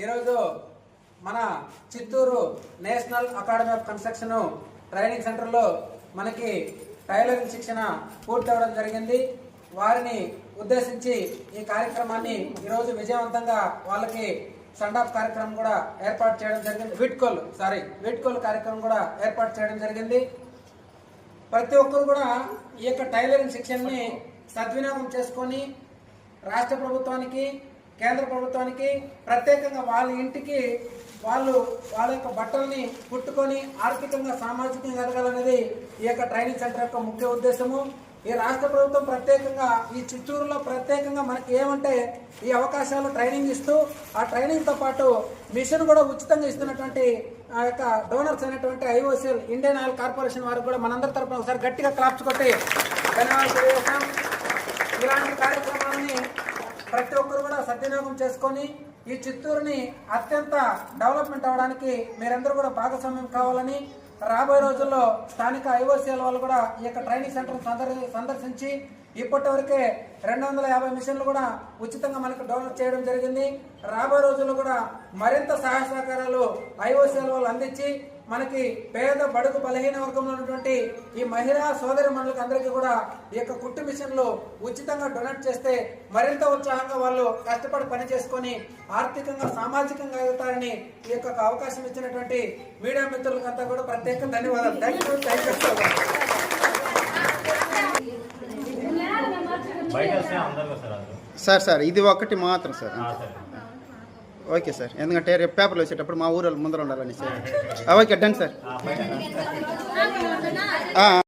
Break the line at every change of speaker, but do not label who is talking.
ఈరోజు మన Chittoor national academy of construction training సెంటర్లో మనకి టైలరింగ్ శిక్షణ పూర్తవడం జరిగింది. వారిని ఉద్దేశించి ఈ కార్యక్రమాన్ని ఈరోజు విజయవంతంగా వాళ్ళకి సండ్ ఆఫ్ కార్యక్రమం కూడా ఏర్పాటు చేయడం జరిగింది. విట్కోల్ సారీ విట్కోల్ కార్యక్రమం కూడా ఏర్పాటు చేయడం జరిగింది. ప్రతి ఒక్కరు కూడా ఈ యొక్క టైలరింగ్ శిక్షణని సద్వినియోగం చేసుకొని రాష్ట్ర ప్రభుత్వానికి కేంద్ర ప్రభుత్వానికి ప్రత్యేకంగా వాళ్ళ ఇంటికి వాళ్ళు వాళ్ళ యొక్క బట్టల్ని కుట్టుకొని ఆర్థికంగా సామాజికంగా ఎదగాలనేది ఈ యొక్క ట్రైనింగ్ సెంటర్ యొక్క ముఖ్య ఉద్దేశము. ఈ రాష్ట్ర ప్రభుత్వం ప్రత్యేకంగా ఈ చిత్తూరులో ప్రత్యేకంగా మనకి ఏమంటే ఈ అవకాశాలు ట్రైనింగ్ ఇస్తూ ఆ ట్రైనింగ్తో పాటు మిషన్ కూడా ఉచితంగా ఇస్తున్నటువంటి ఆ యొక్క డోనర్స్ అయినటువంటి ఐఓసీఎల్ ఇండియన్ ఆయిల్ కార్పొరేషన్ వారికి కూడా మనందరి తరపున ఒకసారి గట్టిగా క్లాప్స్ కొట్టి ధన్యవాదాలు తెలియజేస్తాం ఇలాంటి కార్యక్రమాలని సద్వినియోగం చేసుకొని ఈ చిత్తూరుని అత్యంత డెవలప్మెంట్ అవ్వడానికి మీరందరూ కూడా భాగస్వామ్యం కావాలని రాబోయే రోజుల్లో స్థానిక ఐఓసీఎల్ వాళ్ళు కూడా ఈ యొక్క ట్రైనింగ్ సెంటర్ సందర్శించి ఇప్పటి వరకే రెండు వందల యాభై మిషన్లు కూడా ఉచితంగా మనకు డౌన్లోడ్ చేయడం జరిగింది. రాబోయే రోజుల్లో కూడా మరింత సహాయ సహకారాలు ఐఓసీఎల్ వాళ్ళు అందించి మనకి పేద బడుగు బలహీన వర్గంలో ఉన్నటువంటి ఈ మహిళా సోదరి మనులకు అందరికీ కూడా ఈ యొక్క కుట్టు మిషన్లు ఉచితంగా డొనేట్ చేస్తే మరింత ఉత్సాహంగా వాళ్ళు కష్టపడి పని చేసుకొని ఆర్థికంగా సామాజికంగా ఎదుగుతారని ఈ యొక్క అవకాశం ఇచ్చినటువంటి మీడియా మిత్రులకంతా కూడా ప్రత్యేక ధన్యవాదాలు. Thank you thank you
sir sir ఇది ఒకటి మాత్రం సార్. ఓకే సార్ ఎందుకంటే రేపు పేపర్లు వచ్చేటప్పుడు మా ఊరు ముందర ఉండాలని సార్. Okay done sir.